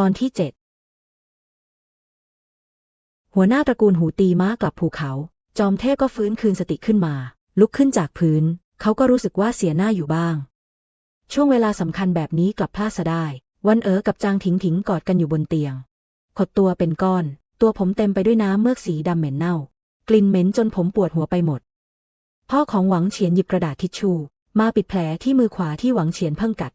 ตอนที่เจ็ดหัวหน้าตระกูลหูตีม้ากลับภูเขา จอมเทพก็ฟื้นคืนสติขึ้นมา ลุกขึ้นจากพื้น เขาก็รู้สึกว่าเสียหน้าอยู่บ้าง ช่วงเวลาสำคัญแบบนี้กลับพลาดซะได้ วันเอ๋อกับจางถิงถิงกอดกันอยู่บนเตียง ขดตัวเป็นก้อน ตัวผมเต็มไปด้วยน้ำเมือกสีดำเหม็นเน่า กลิ่นเหม็นจนผมปวดหัวไปหมด พ่อของหวังเฉียนหยิบกระดาษทิชชู่มาปิดแผลที่มือขวาที่หวังเฉียนเพิ่งกัด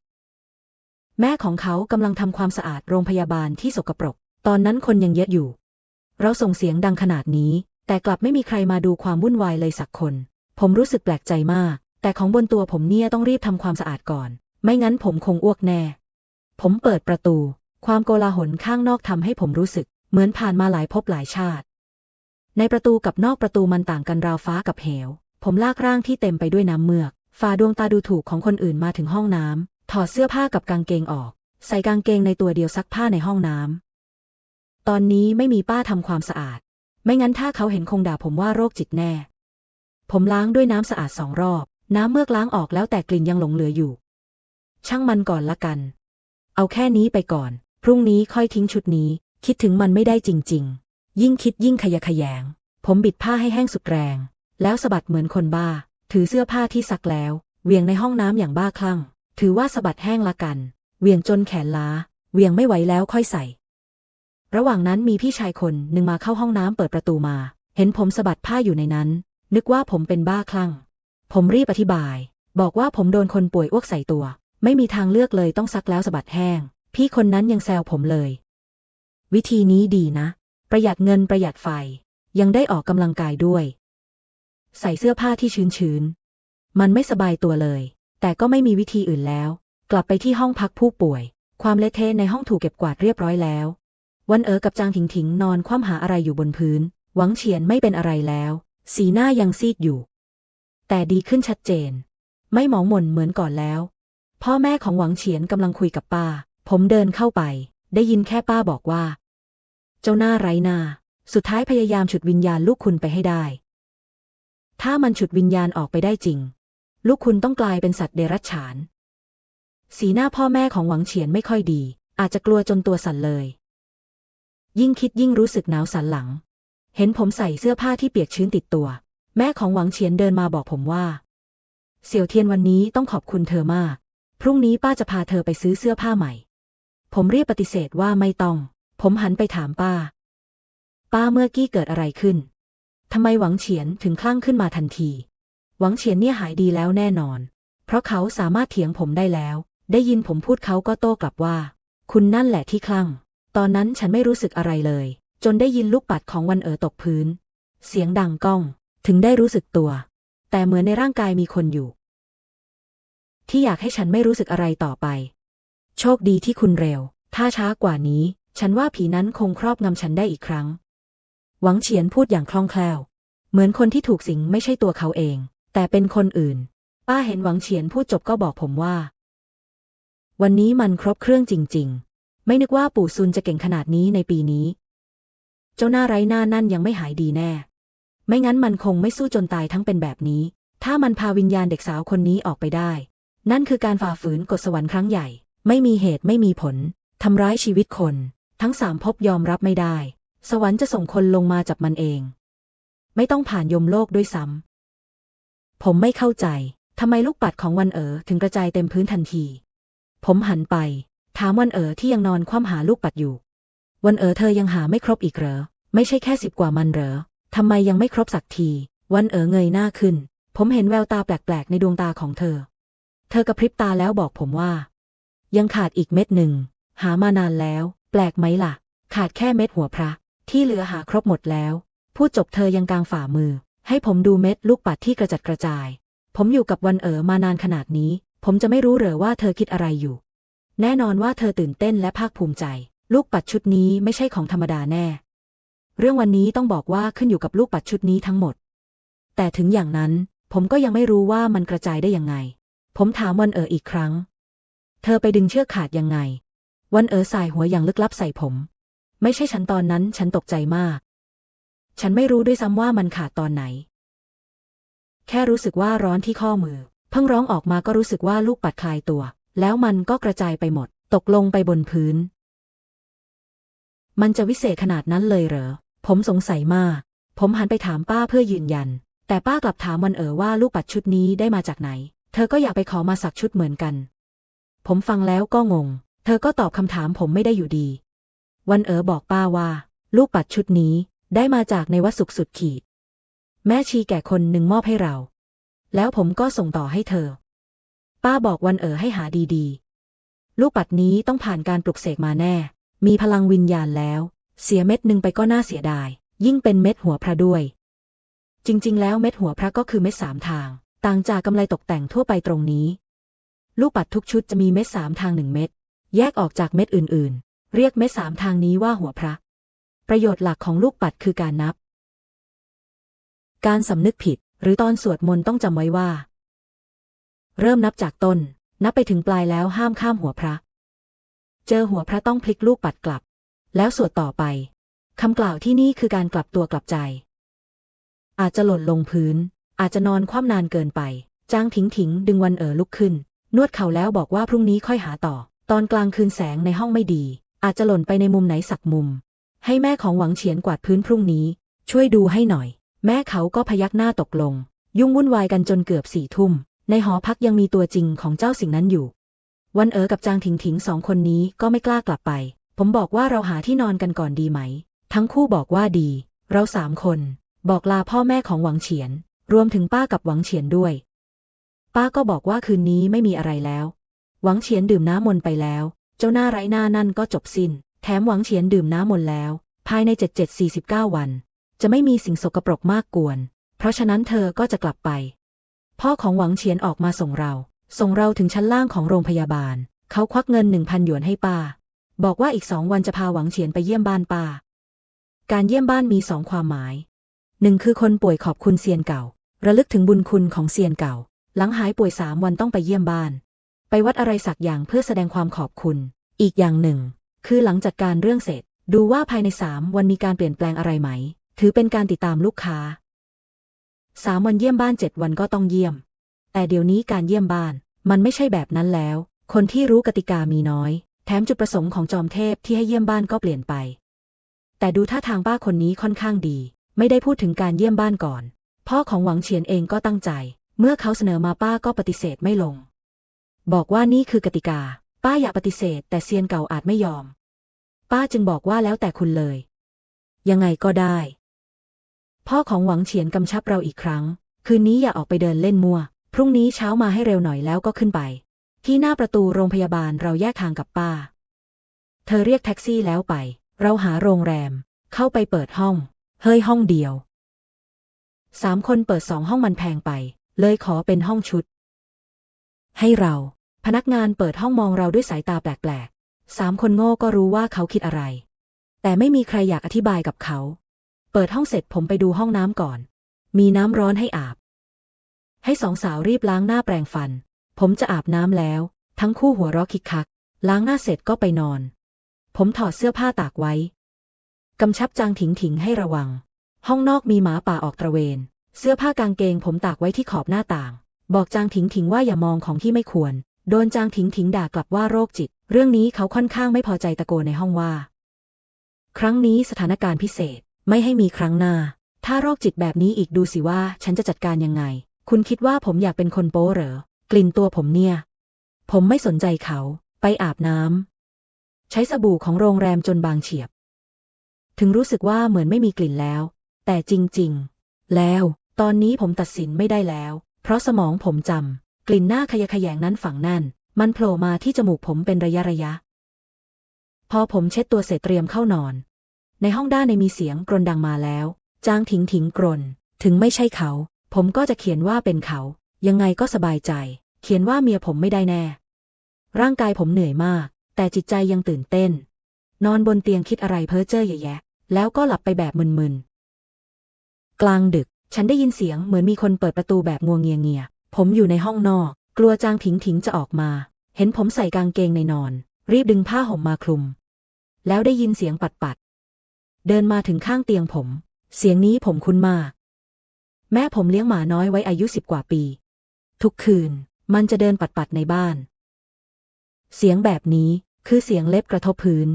แม่ของเขากำลังทำความสะอาดโรงพยาบาลที่สกปรก ตอนนั้นคนยังเยอะอยู่ เราส่งเสียงดังขนาดนี้ แต่กลับไม่มีใครมาดูความวุ่นวายเลยสักคน ผมรู้สึกแปลกใจมาก แต่ของบนตัวผมเนี่ยต้องรีบทำความสะอาดก่อน ไม่งั้นผมคงอ้วกแน่ ผมเปิดประตู ความโกลาหลข้างนอกทำให้ผมรู้สึก เหมือนผ่านมาหลายภพหลายชาติ ในประตูกับนอกประตูมันต่างกันราวฟ้ากับเหว ผมลากร่างที่เต็มไปด้วยน้ำเมือกฝ่าดวงตาดูถูกของคนอื่นมาถึงห้องน้ำ ถอดเสื้อผ้ากับกางเกงออก ใส่กางเกงในตัวเดียวซักผ้าในห้องน้ำ ตอนนี้ไม่มีป้าทำความสะอาด ไม่งั้นถ้าเขาเห็นคงด่าผมว่าโรคจิตแน่ ผมล้างด้วยน้ำสะอาดสองรอบ น้ำเมือกล้างออกแล้วแต่กลิ่นยังหลงเหลืออยู่ ช่างมันก่อนละกัน เอาแค่นี้ไปก่อน พรุ่งนี้ค่อยทิ้งชุดนี้ คิดถึงมันไม่ได้จริง ๆ ยิ่งคิดยิ่งขยะแขยง ผมบิดผ้าให้แห้งสุดแรง แล้วสะบัดเหมือนคนบ้า ถือเสื้อผ้าที่ซักแล้วเวียงในห้องน้ำอย่างบ้าคลั่ง ถือว่าสะบัดแห้งละกัน เวียงจนแขนล้า เวียงไม่ไหวแล้วค่อยใส่ ระหว่างนั้นมีพี่ชายคนหนึ่งมาเข้าห้องน้ำเปิดประตูมา เห็นผมสะบัดผ้าอยู่ในนั้น นึกว่าผมเป็นบ้าคลั่ง ผมรีบอธิบาย บอกว่าผมโดนคนป่วยอ้วกใส่ตัว ไม่มีทางเลือกเลยต้องซักแล้วสะบัดแห้ง พี่คนนั้นยังแซวผมเลย วิธีนี้ดีนะ ประหยัดเงินประหยัดไฟ ยังได้ออกกำลังกายด้วย ใส่เสื้อผ้าที่ชื้นๆมันไม่สบายตัวเลย แต่ก็ไม่มีวิธีอื่นแล้ว กลับไปที่ห้องพักผู้ป่วย ความเละเทะในห้องถูกเก็บกวาดเรียบร้อยแล้ว วันเอ๋อกับจางถิงถิงนอนคว่ำหาอะไรอยู่บนพื้น หวังเฉียนไม่เป็นอะไรแล้ว สีหน้ายังซีดอยู่ แต่ดีขึ้นชัดเจน ไม่หมองหม่นเหมือนก่อนแล้ว พ่อแม่ของหวังเฉียนกำลังคุยกับป้า ผมเดินเข้าไป ได้ยินแค่ป้าบอกว่า เจ้าหน้าไร้หน้า สุดท้ายพยายามฉุดวิญญาณลูกคุณไปให้ได้ ถ้ามันฉุดวิญญาณออกไปได้จริง ลูกคุณต้องกลายเป็นสัตว์เดรัจฉาน สีหน้าพ่อแม่ของหวังเฉียนไม่ค่อยดี อาจจะกลัวจนตัวสั่นเลย ยิ่งคิดยิ่งรู้สึกหนาวสันหลัง เห็นผมใส่เสื้อผ้าที่เปียกชื้นติดตัว แม่ของหวังเฉียนเดินมาบอกผมว่า เสี่ยวเทียนวันนี้ต้องขอบคุณเธอมาก พรุ่งนี้ป้าจะพาเธอไปซื้อเสื้อผ้าใหม่ ผมรีบปฏิเสธว่าไม่ต้อง ผมหันไปถามป้า ป้าเมื่อกี้เกิดอะไรขึ้นทำไมหวังเฉียนถึงคลั่งขึ้นมาทันที หวังเฉียนเนี่ยหายดีแล้วแน่นอน เพราะเขาสามารถเถียงผมได้แล้ว ได้ยินผมพูดเขาก็โต้กลับว่า คุณนั่นแหละที่คลั่ง ตอนนั้นฉันไม่รู้สึกอะไรเลย จนได้ยินลูกปัดของวันเอ๋อตกพื้น เสียงดังก้อง ถึงได้รู้สึกตัว แต่เหมือนในร่างกายมีคนอยู่ ที่อยากให้ฉันไม่รู้สึกอะไรต่อไป โชคดีที่คุณเร็ว ถ้าช้ากว่านี้ ฉันว่าผีนั้นคงครอบงำฉันได้อีกครั้ง หวังเฉียนพูดอย่างคล่องแคล่ว เหมือนคนที่ถูกสิงไม่ใช่ตัวเขาเอง แต่เป็นคนอื่น ป้าเห็นหวังเฉียนพูดจบก็บอกผมว่า วันนี้มันครบเครื่องจริง ๆ ไม่นึกว่าปู่ซุนจะเก่งขนาดนี้ในปีนี้ เจ้าหน้าไร้หน้านั่นยังไม่หายดีแน่ ไม่งั้นมันคงไม่สู้จนตายทั้งเป็นแบบนี้ ถ้ามันพาวิญญาณเด็กสาวคนนี้ออกไปได้ นั่นคือการฝ่าฝืนกฎสวรรค์ครั้งใหญ่ ไม่มีเหตุไม่มีผลทำร้ายชีวิตคน ทั้งสามภพยอมรับไม่ได้ สวรรค์จะส่งคนลงมาจับมันเอง ไม่ต้องผ่านยมโลกด้วยซ้ำ ผมไม่เข้าใจ ทำไมลูกปัดของวันเอ๋อถึงกระจายเต็มพื้นทันที ผมหันไป ถามวันเอ๋อที่ยังนอนคว่ำหาลูกปัดอยู่ วันเอ๋อเธอยังหาไม่ครบอีกเหรอ ไม่ใช่แค่สิบกว่ามันเหรอ ทำไมยังไม่ครบสักที วันเอ๋อเงยหน้าขึ้น ผมเห็นแววตาแปลกๆในดวงตาของเธอ เธอกระพริบตาแล้วบอกผมว่า ยังขาดอีกเม็ดหนึ่ง หามานานแล้ว แปลกไหมล่ะ ขาดแค่เม็ดหัวพระ ที่เหลือหาครบหมดแล้ว พูดจบเธอยังกางฝ่ามือ ให้ผมดูเม็ดลูกปัดที่กระจัดกระจาย ผมอยู่กับวันเอ๋อมานานขนาดนี้ ผมจะไม่รู้เหรอว่าเธอคิดอะไรอยู่ แน่นอนว่าเธอตื่นเต้นและภาคภูมิใจ ลูกปัดชุดนี้ไม่ใช่ของธรรมดาแน่ เรื่องวันนี้ต้องบอกว่าขึ้นอยู่กับลูกปัดชุดนี้ทั้งหมด แต่ถึงอย่างนั้น ผมก็ยังไม่รู้ว่ามันกระจายได้ยังไง ผมถามวันเอ๋ออีกครั้ง เธอไปดึงเชือกขาดยังไง วันเอ๋อสายหัวอย่างลึกลับใส่ผม ไม่ใช่ฉันตอนนั้นฉันตกใจมาก ฉันไม่รู้ด้วยซ้ำว่ามันขาดตอนไหน แค่รู้สึกว่าร้อนที่ข้อมือ เพิ่งร้องออกมาก็รู้สึกว่าลูกปัดคลายตัว แล้วมันก็กระจายไปหมด ตกลงไปบนพื้น มันจะวิเศษขนาดนั้นเลยเหรอ ผมสงสัยมาก ผมหันไปถามป้าเพื่อยืนยัน แต่ป้ากลับถามวันเอ๋อว่าลูกปัดชุดนี้ได้มาจากไหน เธอก็อยากไปขอมาสักชุดเหมือนกัน ผมฟังแล้วก็งง เธอก็ตอบคำถามผมไม่ได้อยู่ดี วันเอ๋อบอกป้าว่า ลูกปัดชุดนี้ ได้มาจากในวัดสุขสุดขีด แม่ชีแก่คนหนึ่งมอบให้เรา แล้วผมก็ส่งต่อให้เธอ ป้าบอกวันเอ๋อให้หาดีๆ ลูกปัดนี้ต้องผ่านการปลุกเสกมาแน่ มีพลังวิญญาณแล้ว เสียเม็ดหนึ่งไปก็น่าเสียดาย ยิ่งเป็นเม็ดหัวพระด้วย จริง ๆ แล้วเม็ดหัวพระก็คือเม็ดสามทาง ต่างจากกำไลตกแต่งทั่วไปตรงนี้ ลูกปัดทุกชุดจะมีเม็ดสามทางหนึ่งเม็ด แยกออกจากเม็ดอื่น ๆ เรียกเม็ดสามทางนี้ว่าหัวพระ ประโยชน์หลักของลูกปัดคือการนับ การสำนึกผิด หรือตอนสวดมนต์ต้องจำไว้ว่า เริ่มนับจากต้น นับไปถึงปลายแล้วห้ามข้ามหัวพระ เจอหัวพระต้องพลิกลูกปัดกลับ แล้วสวดต่อไปคำกล่าวที่นี่คือการกลับตัวกลับใจ อาจจะหล่นลงพื้น อาจจะนอนคว่ำนานเกินไป จ้างถิงถิงดึงวันเอ๋อลุกขึ้น นวดเข่าแล้วบอกว่าพรุ่งนี้ค่อยหาต่อ ตอนกลางคืนแสงในห้องไม่ดี อาจจะหล่นไปในมุมไหนสักมุม ให้แม่ของหวังเฉียนกวาดพื้นพรุ่งนี้ ช่วยดูให้หน่อย แม่เขาก็พยักหน้าตกลง ยุ่งวุ่นวายกันจนเกือบสี่ทุ่ม ในหอพักยังมีตัวจริงของเจ้าสิ่งนั้นอยู่ วันเอ๋อกับจางถิงถิงสองคนนี้ก็ไม่กล้ากลับไป ผมบอกว่าเราหาที่นอนกันก่อนดีไหม ทั้งคู่บอกว่าดี เราสามคน บอกลาพ่อแม่ของหวังเฉียน รวมถึงป้ากับหวังเฉียนด้วย ป้าก็บอกว่าคืนนี้ไม่มีอะไรแล้ว หวังเฉียนดื่มน้ำมนต์ไปแล้ว เจ้าหน้าไร้หน้านั่นก็จบสิน้น แถมหวังเฉียนดื่มน้ำมนต์แล้ว ภายในเจ็ดเจ็ดสี่สิบเก้าวัน จะไม่มีสิ่งสกปรกมากกวน เพราะฉะนั้นเธอก็จะกลับไป พ่อของหวังเฉียนออกมาส่งเรา ส่งเราถึงชั้นล่างของโรงพยาบาล เขาควักเงินหนึ่งพันหยวนให้ป้า บอกว่าอีกสองวันจะพาหวังเฉียนไปเยี่ยมบ้านป้า การเยี่ยมบ้านมีสองความหมายหนึ่งคือคนป่วยขอบคุณเซียนเก่า ระลึกถึงบุญคุณของเซียนเก่า หลังหายป่วยสามวันต้องไปเยี่ยมบ้าน ไปวัดอะไรสักอย่างเพื่อแสดงความขอบคุณ อีกอย่างหนึ่ง คือหลังจัดการเรื่องเสร็จ ดูว่าภายในสามวันมีการเปลี่ยนแปลงอะไรไหม ถือเป็นการติดตามลูกค้าสามวันเยี่ยมบ้านเจ็ดวันก็ต้องเยี่ยม แต่เดี๋ยวนี้การเยี่ยมบ้าน มันไม่ใช่แบบนั้นแล้ว คนที่รู้กติกามีน้อย แถมจุดประสงค์ของจอมเทพที่ให้เยี่ยมบ้านก็เปลี่ยนไป แต่ดูท่าทางป้าคนนี้ค่อนข้างดี ไม่ได้พูดถึงการเยี่ยมบ้านก่อน พ่อของหวังเฉียนเองก็ตั้งใจ เมื่อเขาเสนอมาป้าก็ปฏิเสธไม่ลง บอกว่านี่คือกติกา ป้าอย่าปฏิเสธแต่เซียนเก่าอาจไม่ยอม ป้าจึงบอกว่าแล้วแต่คุณเลย ยังไงก็ได้ พ่อของหวังเฉียนกำชับเราอีกครั้ง คืนนี้อย่าออกไปเดินเล่นมั่ว พรุ่งนี้เช้ามาให้เร็วหน่อยแล้วก็ขึ้นไป ที่หน้าประตูโรงพยาบาลเราแยกทางกับป้า เธอเรียกแท็กซี่แล้วไป เราหาโรงแรม เข้าไปเปิดห้อง เฮ้ยห้องเดียวสามคนเปิดสองห้องมันแพงไป เลยขอเป็นห้องชุด ให้เรา พนักงานเปิดห้องมองเราด้วยสายตาแปลกๆสามคนโง่ก็รู้ว่าเขาคิดอะไร แต่ไม่มีใครอยากอธิบายกับเขา เปิดห้องเสร็จผมไปดูห้องน้ำก่อน มีน้ำร้อนให้อาบ ให้สองสาวรีบล้างหน้าแปรงฟัน ผมจะอาบน้ำแล้ว ทั้งคู่หัวเราะคิกคัก ล้างหน้าเสร็จก็ไปนอน ผมถอดเสื้อผ้าตากไว้กำชับจางถิงถิงให้ระวัง ห้องนอกมีหมาป่าออกตระเวน เสื้อผ้ากางเกงผมตากไว้ที่ขอบหน้าต่าง บอกจางถิงถิงว่าอย่ามองของที่ไม่ควร โดนจางถิงถิงด่ากลับว่าโรคจิต เรื่องนี้เขาค่อนข้างไม่พอใจตะโกนในห้องว่า ครั้งนี้สถานการณ์พิเศษไม่ให้มีครั้งหน้า ถ้าโรคจิตแบบนี้อีกดูสิว่าฉันจะจัดการยังไง คุณคิดว่าผมอยากเป็นคนโป๊เหรอ กลิ่นตัวผมเนี่ย ผมไม่สนใจเขา ไปอาบน้ำใช้สบู่ของโรงแรมจนบางเฉียบ ถึงรู้สึกว่าเหมือนไม่มีกลิ่นแล้ว แต่จริง ๆ แล้ว ตอนนี้ผมตัดสินไม่ได้แล้ว เพราะสมองผมจำ กลิ่นหน้าขยะแขยงนั้นฝังแน่น มันโผล่มาที่จมูกผมเป็นระยะระยะ พอผมเช็ดตัวเสร็จเตรียมเข้านอน ในห้องด้านในมีเสียงกรนดังมาแล้ว จางถิงถิงกรน ถึงไม่ใช่เขา ผมก็จะเขียนว่าเป็นเขา ยังไงก็สบายใจ เขียนว่าเมียผมไม่ได้แน่ ร่างกายผมเหนื่อยมาก แต่จิตใจยังตื่นเต้น นอนบนเตียงคิดอะไรเพ้อเจ้อแย่ๆแล้วก็หลับไปแบบมึนๆ กลางดึก ฉันได้ยินเสียงเหมือนมีคนเปิดประตูแบบงัวเงียเงีย ผมอยู่ในห้องนอก กลัวจางถิงถิงจะออกมา เห็นผมใส่กางเกงในนอน รีบดึงผ้าห่มมาคลุม แล้วได้ยินเสียงปัดปัด เดินมาถึงข้างเตียงผม เสียงนี้ผมคุ้นมาก แม่ผมเลี้ยงหมาน้อยไว้อายุสิบกว่าปี ทุกคืน มันจะเดินปัดปัดในบ้าน เสียงแบบนี้คือเสียงเล็บกระทบพื้น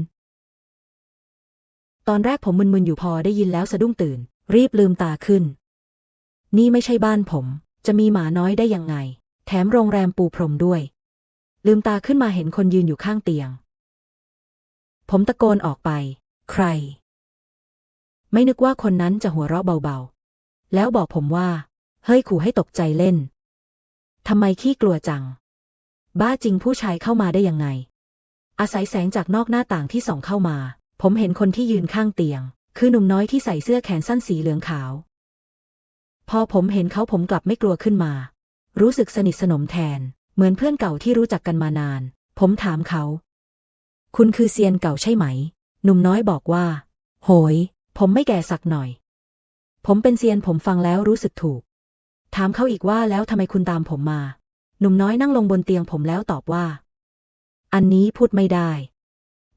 ตอนแรกผมมึนๆอยู่พอได้ยินแล้วสะดุ้งตื่น รีบลืมตาขึ้น นี่ไม่ใช่บ้านผม จะมีหมาน้อยได้ยังไง แถมโรงแรมปูพรมด้วย ลืมตาขึ้นมาเห็นคนยืนอยู่ข้างเตียง ผมตะโกนออกไป ใคร ไม่นึกว่าคนนั้นจะหัวเราะเบาๆ แล้วบอกผมว่า เฮ้ยขู่ให้ตกใจเล่น ทำไมขี้กลัวจัง บ้าจริงผู้ชายเข้ามาได้ยังไง อาศัยแสงจากนอกหน้าต่างที่ส่องเข้ามา ผมเห็นคนที่ยืนข้างเตียง คือหนุ่มน้อยที่ใส่เสื้อแขนสั้นสีเหลืองขาว พอผมเห็นเขาผมกลับไม่กลัวขึ้นมา รู้สึกสนิทสนมแทน เหมือนเพื่อนเก่าที่รู้จักกันมานาน ผมถามเขา คุณคือเซียนเก่าใช่ไหม หนุ่มน้อยบอกว่า โหย ผมไม่แก่สักหน่อย ผมเป็นเซียนผมฟังแล้วรู้สึกถูก ถามเขาอีกว่าแล้วทำไมคุณตามผมมา หนุ่มน้อยนั่งลงบนเตียงผมแล้วตอบว่า อันนี้พูดไม่ได้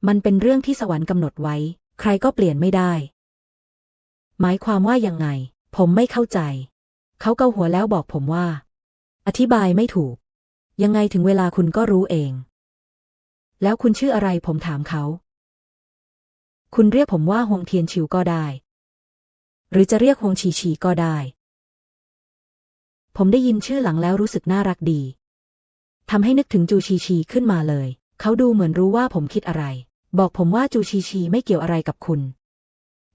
มันเป็นเรื่องที่สวรรค์กำหนดไว้ ใครก็เปลี่ยนไม่ได้ หมายความว่ายังไง ผมไม่เข้าใจ เขาเกาหัวแล้วบอกผมว่า อธิบายไม่ถูก ยังไงถึงเวลาคุณก็รู้เอง แล้วคุณชื่ออะไรผมถามเขา คุณเรียกผมว่าฮงเทียนชิวก็ได้ หรือจะเรียกฮงชีชีก็ได้ ผมได้ยินชื่อหลังแล้วรู้สึกน่ารักดีทำให้นึกถึงจูชีชีขึ้นมาเลย เขาดูเหมือนรู้ว่าผมคิดอะไร บอกผมว่าจูชีชีไม่เกี่ยวอะไรกับคุณ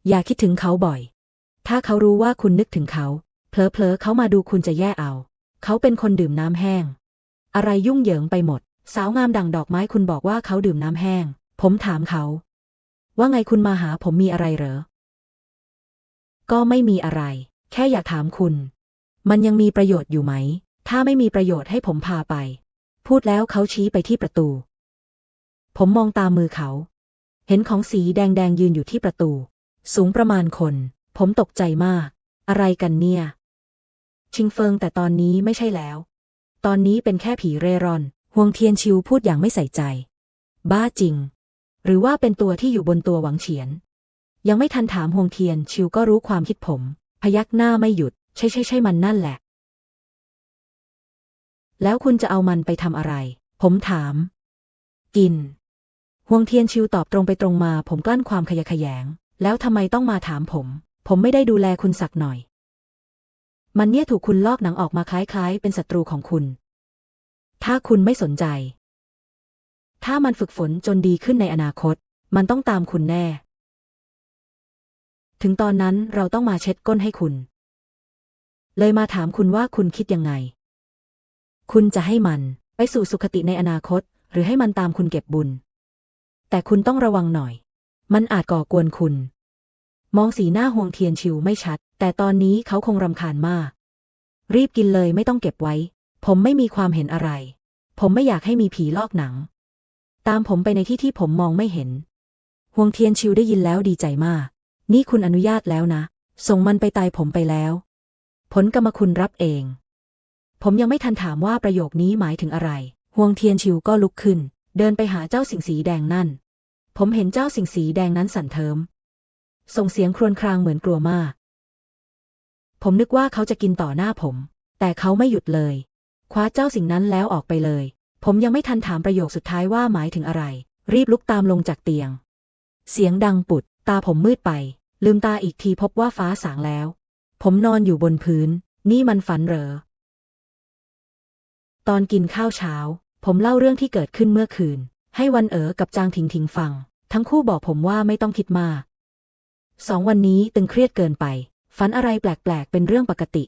อย่าคิดถึงเขาบ่อย ถ้าเขารู้ว่าคุณนึกถึงเขาเผลอๆเขามาดูคุณจะแย่เอา เขาเป็นคนดื่มน้ำแห้ง อะไรยุ่งเหยิงไปหมด สาวงามดังดอกไม้คุณบอกว่าเขาดื่มน้ำแห้ง ผมถามเขา ว่าไงคุณมาหาผมมีอะไรเหรอ ก็ไม่มีอะไร แค่อยากถามคุณ มันยังมีประโยชน์อยู่ไหม ถ้าไม่มีประโยชน์ให้ผมพาไป พูดแล้วเขาชี้ไปที่ประตู ผมมองตามมือเขา เห็นของสีแดงๆยืนอยู่ที่ประตู สูงประมาณคน ผมตกใจมาก อะไรกันเนี่ย ชิงเฟิงแต่ตอนนี้ไม่ใช่แล้ว ตอนนี้เป็นแค่ผีเร่ร่อนฮวงเทียนชิวพูดอย่างไม่ใส่ใจ บ้าจริง หรือว่าเป็นตัวที่อยู่บนตัวหวังเฉียน ยังไม่ทันถามฮวงเทียนชิวก็รู้ความคิดผม พยักหน้าไม่หยุด ใช่ใช่ใช่มันนั่นแหละ แล้วคุณจะเอามันไปทำอะไร ผมถาม กินฮวงเทียนชิวตอบตรงไปตรงมา ผมกลั้นความขยะแขยง แล้วทำไมต้องมาถามผม ผมไม่ได้ดูแลคุณสักหน่อย มันเนี่ยถูกคุณลอกหนังออกมาคล้ายๆ เป็นศัตรูของคุณ ถ้าคุณไม่สนใจ ถ้ามันฝึกฝนจนดีขึ้นในอนาคต มันต้องตามคุณแน่ ถึงตอนนั้นเราต้องมาเช็ดก้นให้คุณ เลยมาถามคุณว่าคุณคิดยังไง คุณจะให้มันไปสู่สุคติในอนาคต หรือให้มันตามคุณเก็บบุญ แต่คุณต้องระวังหน่อย มันอาจก่อกวนคุณ มองสีหน้าห่วงเทียนชิวไม่ชัด แต่ตอนนี้เขาคงรำคาญมาก รีบกินเลยไม่ต้องเก็บไว้ ผมไม่มีความเห็นอะไร ผมไม่อยากให้มีผีลอกหนัง ตามผมไปในที่ที่ผมมองไม่เห็นห่วงเทียนชิวได้ยินแล้วดีใจมาก นี่คุณอนุญาตแล้วนะ ส่งมันไปตายผมไปแล้ว ผลกรรมคุณรับเอง ผมยังไม่ทันถามว่าประโยคนี้หมายถึงอะไรห่วงเทียนชิวก็ลุกขึ้น เดินไปหาเจ้าสิงสีแดงนั่น ผมเห็นเจ้าสิงสีแดงนั้นสั่นเทิม ส่งเสียงครวญครางเหมือนกลัวมาก ผมนึกว่าเขาจะกินต่อหน้าผม แต่เขาไม่หยุดเลย คว้าเจ้าสิ่งนั้นแล้วออกไปเลย ผมยังไม่ทันถามประโยคสุดท้ายว่าหมายถึงอะไร รีบลุกตามลงจากเตียง เสียงดังปุด ตาผมมืดไป ลืมตาอีกทีพบว่าฟ้าสางแล้ว ผมนอนอยู่บนพื้น นี่มันฝันเหรอ ตอนกินข้าวเช้า ผมเล่าเรื่องที่เกิดขึ้นเมื่อคืน ให้วันเอ๋อกับจางถิงถิงฟัง ทั้งคู่บอกผมว่าไม่ต้องคิดมาก สองวันนี้ตึงเครียดเกินไป ฝันอะไรแปลกๆ เป็นเรื่องปกติ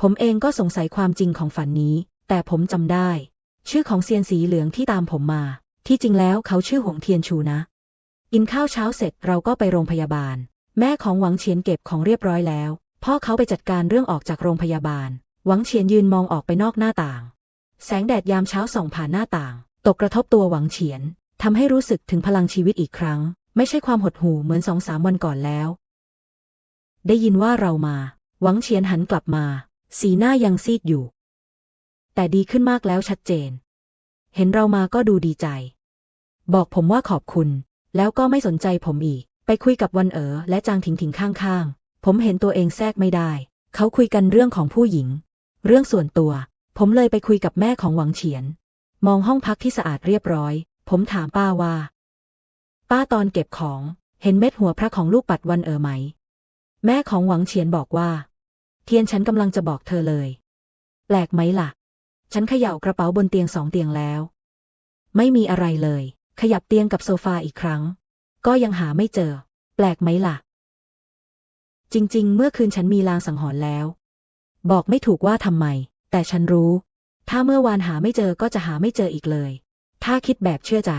ผมเองก็สงสัยความจริงของฝันนี้ แต่ผมจำได้ ชื่อของเซียนสีเหลืองที่ตามผมมา ที่จริงแล้วเขาชื่อหงเทียนชูนะ กินข้าวเช้าเสร็จเราก็ไปโรงพยาบาล แม่ของหวังเฉียนเก็บของเรียบร้อยแล้ว พ่อเขาไปจัดการเรื่องออกจากโรงพยาบาล หวังเฉียนยืนมองออกไปนอกหน้าต่าง แสงแดดยามเช้าส่องผ่านหน้าต่าง ตกกระทบตัวหวังเฉียนทำให้รู้สึกถึงพลังชีวิตอีกครั้ง ไม่ใช่ความหดหู่เหมือนสองสามวันก่อนแล้ว ได้ยินว่าเรามา หวังเฉียนหันกลับมา สีหน้ายังซีดอยู่ แต่ดีขึ้นมากแล้วชัดเจน เห็นเรามาก็ดูดีใจ บอกผมว่าขอบคุณ แล้วก็ไม่สนใจผมอีก ไปคุยกับวันเอ๋อและจางถิงถิงข้างๆ ผมเห็นตัวเองแทรกไม่ได้ เขาคุยกันเรื่องของผู้หญิง เรื่องส่วนตัว ผมเลยไปคุยกับแม่ของหวังเฉียน มองห้องพักที่สะอาดเรียบร้อย ผมถามป้าว่า ป้าตอนเก็บของ เห็นเม็ดหัวพระของลูกปัดวันเอ๋อไหม แม่ของหวังเฉียนบอกว่า เทียนฉันกำลังจะบอกเธอเลย แปลกไหมล่ะ ฉันเขย่ากระเป๋าบนเตียงสองเตียงแล้ว ไม่มีอะไรเลย ขยับเตียงกับโซฟาอีกครั้ง ก็ยังหาไม่เจอ แปลกไหมล่ะ จริง ๆ เมื่อคืนฉันมีลางสังหรณ์แล้ว บอกไม่ถูกว่าทำไม แต่ฉันรู้ ถ้าเมื่อวานหาไม่เจอก็จะหาไม่เจออีกเลย ถ้าคิดแบบเชื่อใจ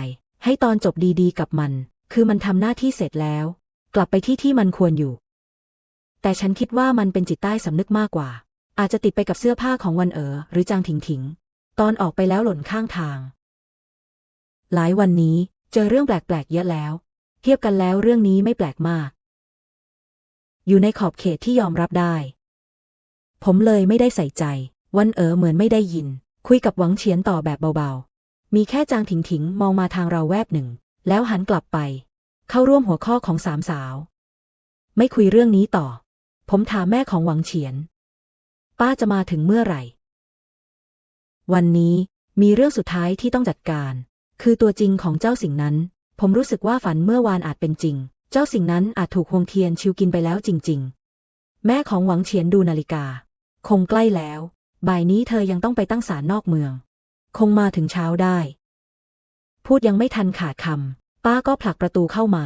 ให้ตอนจบดีๆ กับมัน คือมันทำหน้าที่เสร็จแล้ว กลับไปที่ที่มันควรอยู่ แต่ฉันคิดว่ามันเป็นจิตใต้สำนึกมากกว่า อาจจะติดไปกับเสื้อผ้าของวันเอ๋อหรือจางถิงถิง ตอนออกไปแล้วหล่นข้างทาง หลายวันนี้เจอเรื่องแปลกๆเยอะแล้ว เทียบกันแล้วเรื่องนี้ไม่แปลกมาก อยู่ในขอบเขตที่ยอมรับได้ ผมเลยไม่ได้ใส่ใจ วันเอ๋อเหมือนไม่ได้ยิน คุยกับหวังเฉียนต่อแบบเบาๆ มีแค่จางถิงถิงมองมาทางเราแวบหนึ่ง แล้วหันกลับไป เข้าร่วมหัวข้อของสามสาว ไม่คุยเรื่องนี้ต่อ ผมถามแม่ของหวังเฉียน ป้าจะมาถึงเมื่อไหร่ วันนี้มีเรื่องสุดท้ายที่ต้องจัดการ คือตัวจริงของเจ้าสิ่งนั้น ผมรู้สึกว่าฝันเมื่อวานอาจเป็นจริง เจ้าสิ่งนั้นอาจถูกฮวงเทียนชิวกินไปแล้วจริง ๆ แม่ของหวังเฉียนดูนาฬิกา คงใกล้แล้ว บ่ายนี้เธอยังต้องไปตั้งศาลนอกเมือง คงมาถึงเช้าได้ พูดยังไม่ทันขาดคำป้าก็ผลักประตูเข้ามา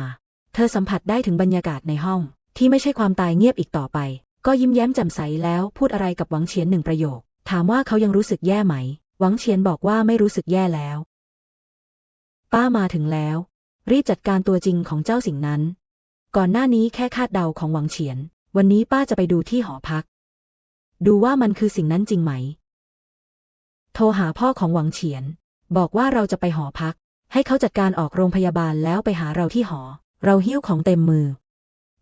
เธอสัมผัสได้ถึงบรรยากาศในห้องที่ไม่ใช่ความตายเงียบอีกต่อไป ก็ยิ้มแย้มแจ่มใสแล้วพูดอะไรกับหวังเฉียนหนึ่งประโยค ถามว่าเขายังรู้สึกแย่ไหม หวังเฉียนบอกว่าไม่รู้สึกแย่แล้ว ป้ามาถึงแล้ว รีบจัดการตัวจริงของเจ้าสิ่งนั้น ก่อนหน้านี้แค่คาดเดาของหวังเฉียน วันนี้ป้าจะไปดูที่หอพัก ดูว่ามันคือสิ่งนั้นจริงไหม ทรหาพ่อของหวังเฉียน บอกว่าเราจะไปหอพัก ให้เขาจัดการออกโรงพยาบาลแล้วไปหาเราที่หอ เราหิ้วของเต็มมือ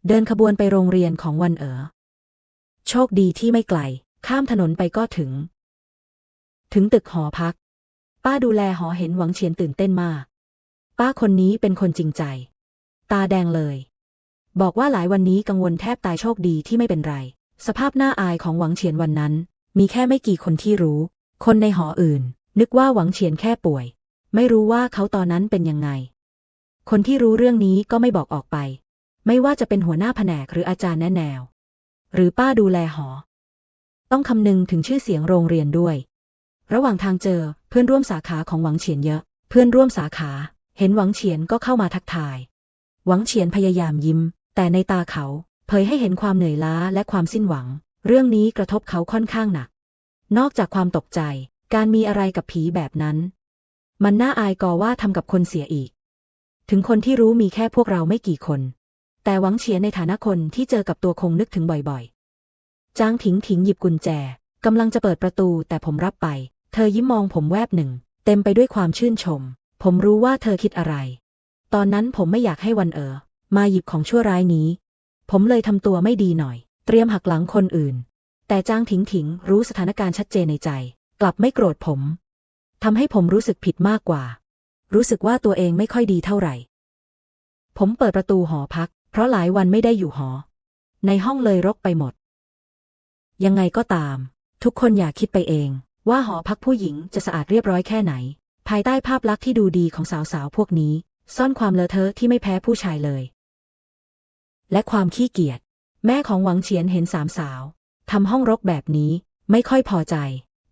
เดินขบวนไปโรงเรียนของวันเอ๋อ โชคดีที่ไม่ไกล ข้ามถนนไปก็ถึง ถึงตึกหอพัก ป้าดูแลหอเห็นหวังเฉียนตื่นเต้นมาก ป้าคนนี้เป็นคนจริงใจ ตาแดงเลย บอกว่าหลายวันนี้กังวลแทบตายโชคดีที่ไม่เป็นไร สภาพหน้าอายของหวังเฉียนวันนั้นมีแค่ไม่กี่คนที่รู้ คนในหออื่น นึกว่าหวังเฉียนแค่ป่วย ไม่รู้ว่าเขาตอนนั้นเป็นยังไง คนที่รู้เรื่องนี้ก็ไม่บอกออกไป ไม่ว่าจะเป็นหัวหน้าแผนกหรืออาจารย์แนแนว หรือป้าดูแลหอ ต้องคำนึงถึงชื่อเสียงโรงเรียนด้วย ระหว่างทางเจอเพื่อนร่วมสาขาของหวังเฉียนเยอะ เพื่อนร่วมสาขา เห็นหวังเฉียนก็เข้ามาทักทาย หวังเฉียนพยายามยิ้ม แต่ในตาเขาเผยให้เห็นความเหนื่อยล้าและความสิ้นหวัง เรื่องนี้กระทบเขาค่อนข้างหนัก นอกจากความตกใจ การมีอะไรกับผีแบบนั้น มันน่าอายกอว่าทำกับคนเสียอีก ถึงคนที่รู้มีแค่พวกเราไม่กี่คน แต่หวังเฉียในฐานะคนที่เจอกับตัวคงนึกถึงบ่อยๆ จางถิงถิงหยิบกุญแจกำลังจะเปิดประตูแต่ผมรับไป เธอยิ้มมองผมแวบหนึ่ง เต็มไปด้วยความชื่นชม ผมรู้ว่าเธอคิดอะไร ตอนนั้นผมไม่อยากให้วันเอ๋อมาหยิบของชั่วร้ายนี้ ผมเลยทำตัวไม่ดีหน่อย เตรียมหักหลังคนอื่น แต่จางถิงถิงรู้สถานการณ์ชัดเจนในใจ กลับไม่โกรธผมทำให้ผมรู้สึกผิดมากกว่า รู้สึกว่าตัวเองไม่ค่อยดีเท่าไหร่ ผมเปิดประตูหอพัก เพราะหลายวันไม่ได้อยู่หอ ในห้องเลยรกไปหมด ยังไงก็ตาม ทุกคนอย่าคิดไปเอง ว่าหอพักผู้หญิงจะสะอาดเรียบร้อยแค่ไหน ภายใต้ภาพลักษณ์ที่ดูดีของสาวๆพวกนี้ ซ่อนความเลอะเทอะที่ไม่แพ้ผู้ชายเลย และความขี้เกียจแม่ของหวังเฉียนเห็นสามสาว ทำห้องรกแบบนี้ ไม่ค่อยพอใจ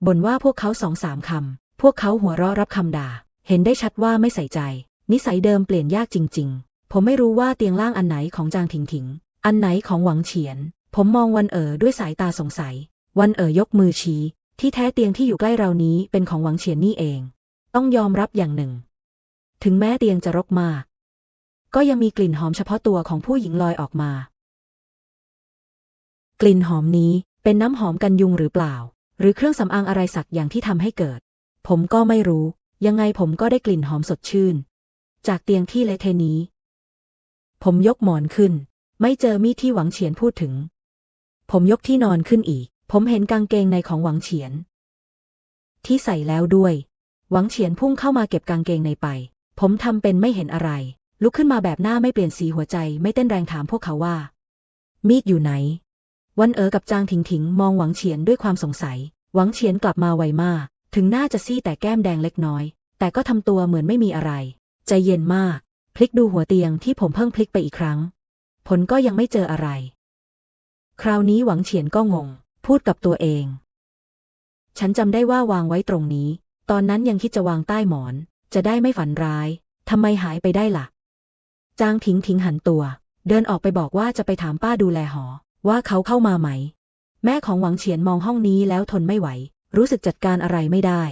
บ่นว่าพวกเขาสองสามคำ พวกเขาหัวเราะรับคำด่า เห็นได้ชัดว่าไม่ใส่ใจ นิสัยเดิมเปลี่ยนยากจริง ๆ ผมไม่รู้ว่าเตียงล่างอันไหนของจางถิงถิง อันไหนของหวังเฉียน ผมมองวันเอ๋อด้วยสายตาสงสัย วันเอ๋อยกมือชี้ ที่แท้เตียงที่อยู่ใกล้เรานี้เป็นของหวังเฉียนนี่เอง ต้องยอมรับอย่างหนึ่ง ถึงแม้เตียงจะรกมาก ก็ยังมีกลิ่นหอมเฉพาะตัวของผู้หญิงลอยออกมา กลิ่นหอมนี้เป็นน้ำหอมกันยุงหรือเปล่า หรือเครื่องสำอางอะไรสักอย่างที่ทำให้เกิด ผมก็ไม่รู้ ยังไงผมก็ได้กลิ่นหอมสดชื่น จากเตียงที่เละเทนี้ ผมยกหมอนขึ้น ไม่เจอมีดที่หวังเฉียนพูดถึง ผมยกที่นอนขึ้นอีก ผมเห็นกางเกงในของหวังเฉียน ที่ใส่แล้วด้วย หวังเฉียนพุ่งเข้ามาเก็บกางเกงในไป ผมทำเป็นไม่เห็นอะไร ลุกขึ้นมาแบบหน้าไม่เปลี่ยนสีหัวใจ ไม่เต้นแรงถามพวกเขาว่า มีดอยู่ไหน วันเอ๋อกับจางถิงถิงมองหวังเฉียนด้วยความสงสัย หวังเฉียนกลับมาไวมาก ถึงหน้าจะซีดแต่แก้มแดงเล็กน้อย แต่ก็ทำตัวเหมือนไม่มีอะไร ใจเย็นมาก พลิกดูหัวเตียงที่ผมเพิ่งพลิกไปอีกครั้ง ผลก็ยังไม่เจออะไร คราวนี้หวังเฉียนก็งง พูดกับตัวเอง ฉันจำได้ว่าวางไว้ตรงนี้ ตอนนั้นยังคิดจะวางใต้หมอน จะได้ไม่ฝันร้ายทำไมหายไปได้ล่ะ จางทิ้งทิ้งหันตัว เดินออกไปบอกว่าจะไปถามป้าดูแลหอ ว่าเขาเข้ามาไหม แม่ของหวังเฉียนมองห้องนี้แล้วทนไม่ไหว รู้สึกจัดการอะไรไม่ได้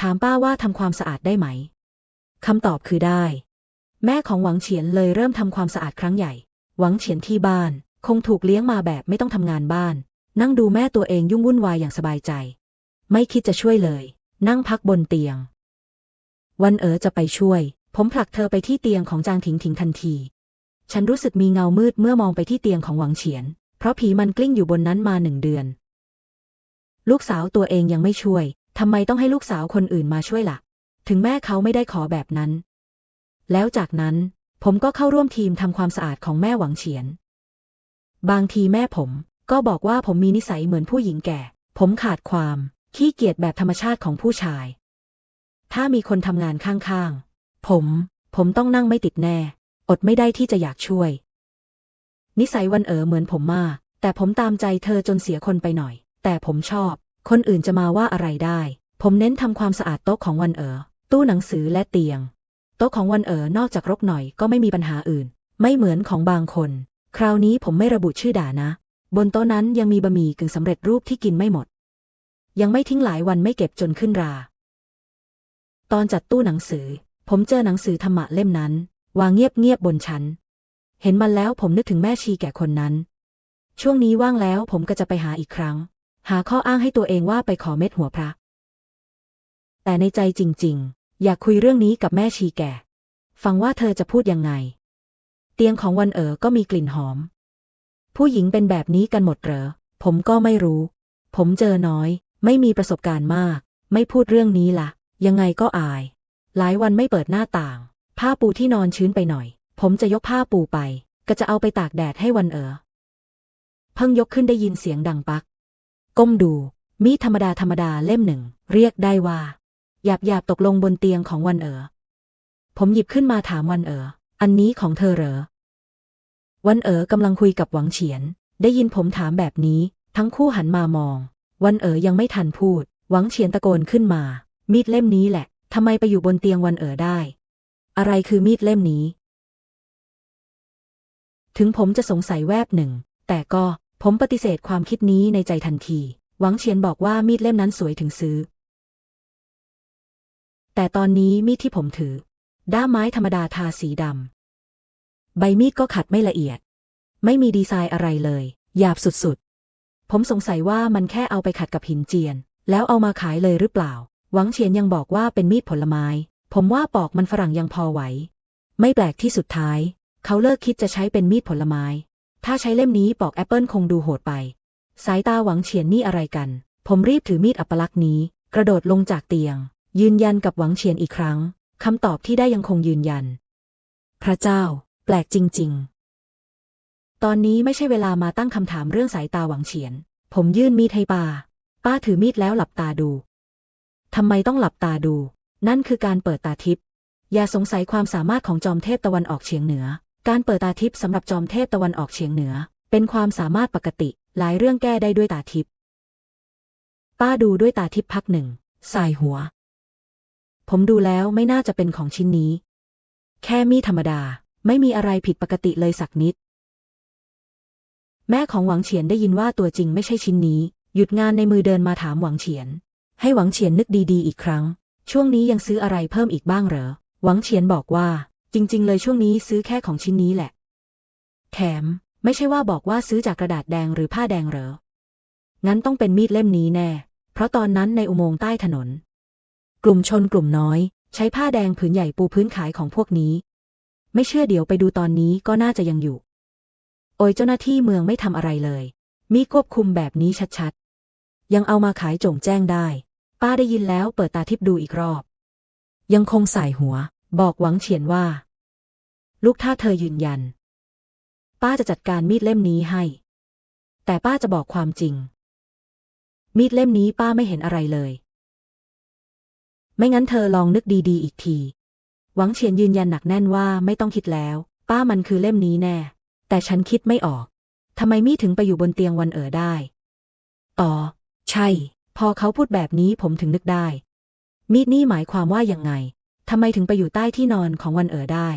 ถามป้าว่าทำความสะอาดได้ไหมคำตอบคือได้ แม่ของหวังเฉียนเลยเริ่มทำความสะอาดครั้งใหญ่ หวังเฉียนที่บ้าน คงถูกเลี้ยงมาแบบไม่ต้องทำงานบ้าน นั่งดูแม่ตัวเองยุ่งวุ่นวายอย่างสบายใจ ไม่คิดจะช่วยเลย นั่งพักบนเตียง วันเอ๋อจะไปช่วย ผมผลักเธอไปที่เตียงของจางถิงถิงทันที ฉันรู้สึกมีเงามืดเมื่อมองไปที่เตียงของหวังเฉียน เพราะผีมันกลิ้งอยู่บนนั้นมาหนึ่งเดือน ลูกสาวตัวเองยังไม่ช่วยทำไมต้องให้ลูกสาวคนอื่นมาช่วยละ่ะ ถึงแม่เขาไม่ได้ขอแบบนั้น แล้วจากนั้น ผมก็เข้าร่วมทีมทำความสะอาดของแม่หวังเฉียน บางทีแม่ผม ก็บอกว่าผมมีนิสัยเหมือนผู้หญิงแก่ ผมขาดความ ขี้เกียจแบบธรรมชาติของผู้ชาย ถ้ามีคนทำงานข้างๆ ผม ผมต้องนั่งไม่ติดแน่ อดไม่ได้ที่จะอยากช่วย นิสัยวันเอ๋อเหมือนผมมาก แต่ผมตามใจเธอจนเสียคนไปหน่อย แต่ผมชอบ คนอื่นจะมาว่าอะไรได้ ผมเน้นทำความสะอาดโต๊ะของวันเอ๋อ ตู้หนังสือและเตียง โต๊ะของวันเอ๋อนอกจากรกหน่อยก็ไม่มีปัญหาอื่น ไม่เหมือนของบางคน คราวนี้ผมไม่ระบุชื่อด่านะ บนโต๊ะนั้นยังมีบะหมี่กึ่งสำเร็จรูปที่กินไม่หมด ยังไม่ทิ้งหลายวันไม่เก็บจนขึ้นรา ตอนจัดตู้หนังสือ ผมเจอหนังสือธรรมะเล่มนั้น วางเงียบๆบนชั้น เห็นมันแล้วผมนึกถึงแม่ชีแก่คนนั้น ช่วงนี้ว่างแล้วผมก็จะไปหาอีกครั้ง หาข้ออ้างให้ตัวเองว่าไปขอเม็ดหัวพระ แต่ในใจจริง ๆ อยากคุยเรื่องนี้กับแม่ชีแก่ ฟังว่าเธอจะพูดยังไง เตียงของวันเอ๋อก็มีกลิ่นหอม ผู้หญิงเป็นแบบนี้กันหมดเหรอ ผมก็ไม่รู้ ผมเจอน้อย ไม่มีประสบการณ์มาก ไม่พูดเรื่องนี้ละ่ะ ยังไงก็อาย หลายวันไม่เปิดหน้าต่าง ผ้าปูที่นอนชื้นไปหน่อย ผมจะยกผ้าปูไป ก็จะเอาไปตากแดดให้วันเอ๋อเพิ่งยกขึ้นได้ยินเสียงดังปัก ก้มดู มีดธรรมดาธรรมดาเล่มหนึ่ง เรียกได้ว่า หยาบหยาบตกลงบนเตียงของวันเอ๋อผมหยิบขึ้นมาถามวันเอ๋ออันนี้ของเธอเหรอ วันเอ๋อกำลังคุยกับหวังเฉียน ได้ยินผมถามแบบนี้ ทั้งคู่หันมามอง วันเอ๋อยังไม่ทันพูด หวังเฉียนตะโกนขึ้นมา มีดเล่มนี้แหละทำไมไปอยู่บนเตียงวันเอ๋อได้ อะไรคือมีดเล่มนี้ ถึงผมจะสงสัยแวบหนึ่ง แต่ก็ผมปฏิเสธความคิดนี้ในใจทันที หวังเฉียนบอกว่ามีดเล่มนั้นสวยถึงซื้อ แต่ตอนนี้มีดที่ผมถือ ด้ามไม้ธรรมดาทาสีดำ ใบมีดก็ขัดไม่ละเอียด ไม่มีดีไซน์อะไรเลย หยาบสุดๆ ผมสงสัยว่ามันแค่เอาไปขัดกับหินเจียน แล้วเอามาขายเลยหรือเปล่า หวังเฉียนยังบอกว่าเป็นมีดผลไม้ ผมว่าปอกมันฝรั่งยังพอไหว ไม่แปลกที่สุดท้าย เขาเลิกคิดจะใช้เป็นมีดผลไม้ ถ้าใช้เล่มนี้ปอกแอปเปิลคงดูโหดไป สายตาหวังเฉียนนี่อะไรกัน ผมรีบถือมีดอัปลักษณ์นี้ กระโดดลงจากเตียง ยืนยันกับหวังเฉียนอีกครั้งคำตอบที่ได้ยังคงยืนยัน พระเจ้า แปลกจริง ๆ ตอนนี้ไม่ใช่เวลามาตั้งคำถามเรื่องสายตาหวังเฉียน ผมยื่นมีดให้ป้า ป้าถือมีดแล้วหลับตาดูทำไมต้องหลับตาดู นั่นคือการเปิดตาทิพย์อย่าสงสัยความสามารถของจอมเทพตะวันออกเฉียงเหนือ การเปิดตาทิพย์สำหรับจอมเทพตะวันออกเฉียงเหนือ เป็นความสามารถปกติ หลายเรื่องแก้ได้ด้วยตาทิพย์ป้าดูด้วยตาทิพย์พักหนึ่งสายหัว ผมดูแล้วไม่น่าจะเป็นของชิ้นนี้ แค่มีธรรมดา ไม่มีอะไรผิดปกติเลยสักนิด แม่ของหวังเฉียนได้ยินว่าตัวจริงไม่ใช่ชิ้นนี้ หยุดงานในมือเดินมาถามหวังเฉียน ให้หวังเฉียนนึกดีๆ อีกครั้ง ช่วงนี้ยังซื้ออะไรเพิ่มอีกบ้างเหรอ หวังเฉียนบอกว่า จริง ๆ เลยช่วงนี้ซื้อแค่ของชิ้นนี้แหละ แถม ไม่ใช่ว่าบอกว่าซื้อจากกระดาษแดงหรือผ้าแดงเหรอ งั้นต้องเป็นมีดเล่มนี้แน่ เพราะตอนนั้นในอุโมงค์ใต้ถนน กลุ่มชนกลุ่มน้อย ใช้ผ้าแดงผืนใหญ่ปูพื้นขายของพวกนี้ ไม่เชื่อเดี๋ยวไปดูตอนนี้ก็น่าจะยังอยู่ โอยเจ้าหน้าที่เมืองไม่ทำอะไรเลย มีควบคุมแบบนี้ชัดๆ ยังเอามาขายโจ่งแจ้งได้ ป้าได้ยินแล้วเปิดตาทิพดูอีกรอบ ยังคงใส่หัว บอกหวังเฉียนว่า ลูกถ้าเธอยืนยัน ป้าจะจัดการมีดเล่มนี้ให้ แต่ป้าจะบอกความจริง มีดเล่มนี้ป้าไม่เห็นอะไรเลย ไม่งั้นเธอลองนึกดีๆ อีกที หวังเฉียนยืนยันหนักแน่นว่าไม่ต้องคิดแล้ว ป้ามันคือเล่มนี้แน่ แต่ฉันคิดไม่ออกทำไมมีถึงไปอยู่บนเตียงวันเอ๋อได้ต่อใช่ พอเขาพูดแบบนี้ผมถึงนึกได้ มีดนี่หมายความว่ายังไง ทำไมถึงไปอยู่ใต้ที่นอนของวันเอ๋อได้